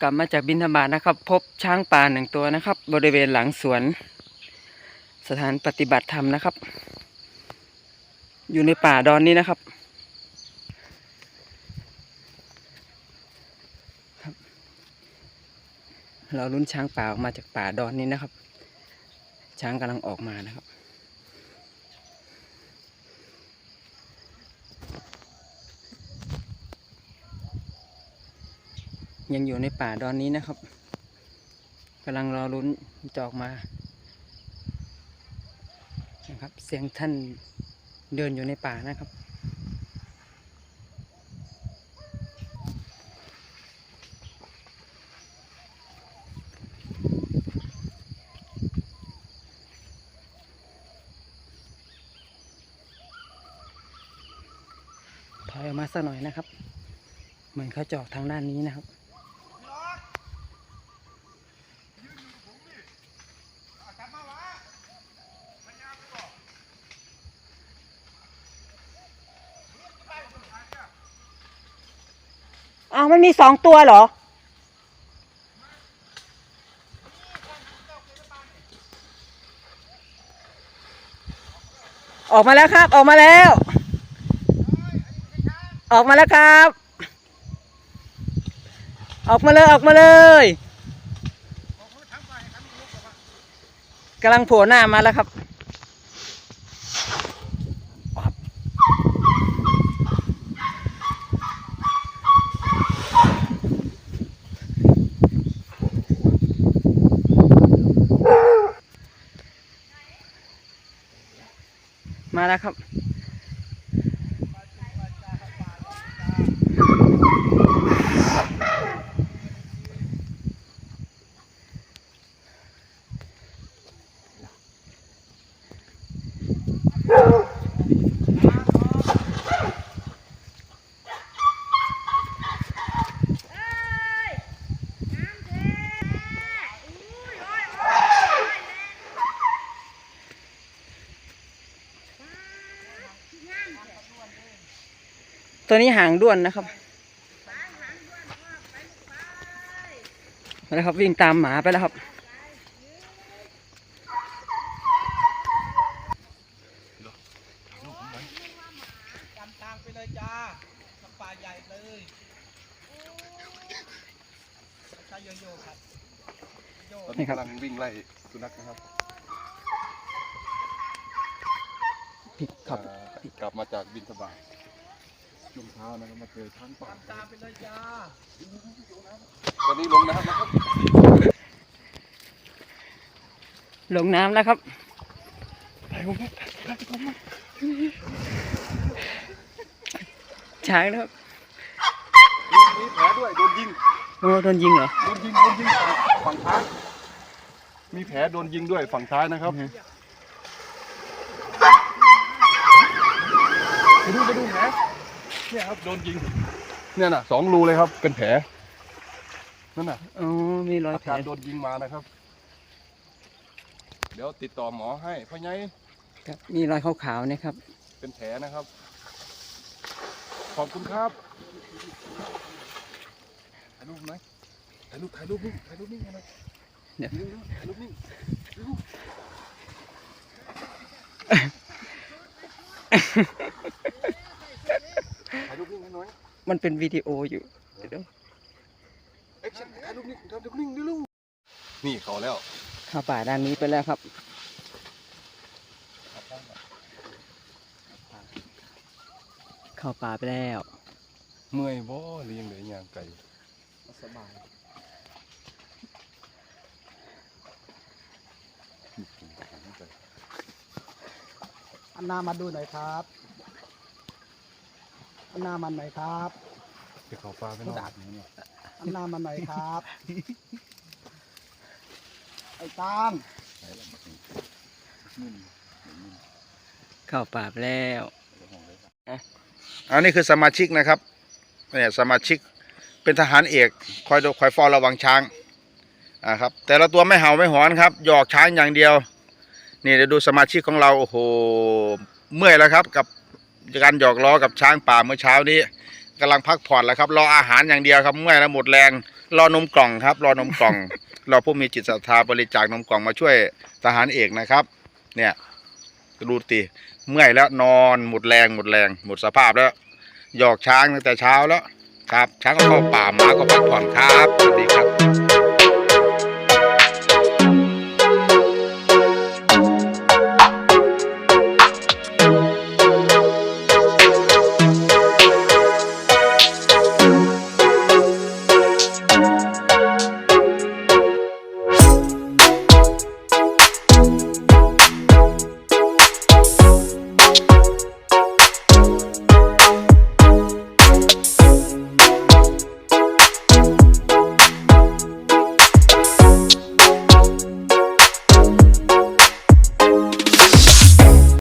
กลับมาจากบินธบาตนะครับ พบช้างป่าหนึ่งตัวนะครับ บริเวณหลังสวน สถานปฏิบัติธรรมนะครับ อยู่ในป่าดอนนี้นะครับ เราลุ้นช้างป่าออกมาจากป่าดอนนี้นะครับ ช้างกำลังออกมานะครับ ยังอยู่ในป่าดอนนี้นะครับกำลังรอลุ้นจะออกมานะครับ เสียงท่านเดินอยู่ในป่านะครับ ถอยออกมาสักหน่อยนะครับ เหมือนเขาจอกทางด้านนี้นะครับ อ้าวมันมีสองตัวเหรอ ออกมาแล้วครับ ออกมาแล้ว ออกมาแล้วครับ ออกมาเลยออกมาเลยกำลังโผล่หน้ามาแล้วครับ มาแล้วครับ ตัวนี้หางด้วนนะครับมาแล้วครับวิ่งตามหมาไปแล้วครับ จำทางไปเลยจ้าทำป่าใหญ่เลยใช้โยโย่ครับโยตอนนี่นี้ครับกำลังวิ่งไล่สุนัขนะครับพลิกครับ อ่ากลับมาจากบินสบาต ช่วงเช้านะครับมาเจอช้างป่าตามไปเลยจ้าตอนนี้ลงน้ำนะครับลงน้ำแล้วครับช้างนะครับมีแผลด้วยโดนยิงโอ้โดนยิงเหรอโดนยิงโดนยิงฝั่งซ้ายมีแผลโดนยิงด้วยฝั่งซ้ายนะครับอือฮะไปดูไปดูแผล เนี่ยครับโดนยิง เนี่ยน่ะสองรูเลยครับ เป็นแผลนั่นน่ะอ๋อมีรอยอาแผลการโดนยิงมานะครับ เดี๋ยวติดต่อหมอให้เพราะไงครับมีรอยขาวๆนะครับ เป็นแผลนะครับ ขอบคุณครับถ่ายรูปไหมถ่ายรูปถ่ายรูปนิ่งถ่ายรูปนิ่งอะไรเดี๋ยว ถ่ายรูปนิ่งถ่ายรูปนิ่งให้หน่อย มันเป็นวิดีโออยู่เดี๋ยวแอคชั่นถ่ายรูปนิ่งถ่ายรูปนิ่งดิลูกนี่เขาแล้วเข้าป่าด้านนี้ไปแล้วครับเข้าป่าไปแล้ว เมื่อยบ่เลี้ยงเลยยางไก่สบายอันหน้ามาดูหน่อยครับ อันหน้ามันหน่อยครับไปเขาปลาไปนอนเนี่ยอันหน้ามันหน่อยครับ ไอ้ตามเข้าป่าไปแล้วอันนี้คือสมาชิกนะครับเนี่ยสมาชิกเป็นทหารเอกคอยดูคอยเฝ้าระวังช้างอ่าครับ แต่ละตัวไม่เห่าไม่หอนครับ หยอกช้างอย่างเดียว นี่เดี๋ยวดูสมาชิกของเราโอ้โหเมื่อยแล้วครับ กับ การหยอกล้อกับช้างป่าเมื่อเช้านี้กำลังพักผ่อนแล้วครับ รออาหารอย่างเดียวครับเมื่อยแล้วหมดแรง รอนมกล่องครับ รอนมกล่องราผู้มีจิตศรัทธาบริจาคนมกล่องมาช่วยทหารเอกนะครับ เนี่ยดูตีเมื่อยแล้วนอนหมดแรงหมดแรง หมดสภาพแล้ว หยอกช้างตั้งแต่เช้าแล้วครับ ช้างก็เข้าป่าหมาก็พักผ่อนครับสวัสดีครับ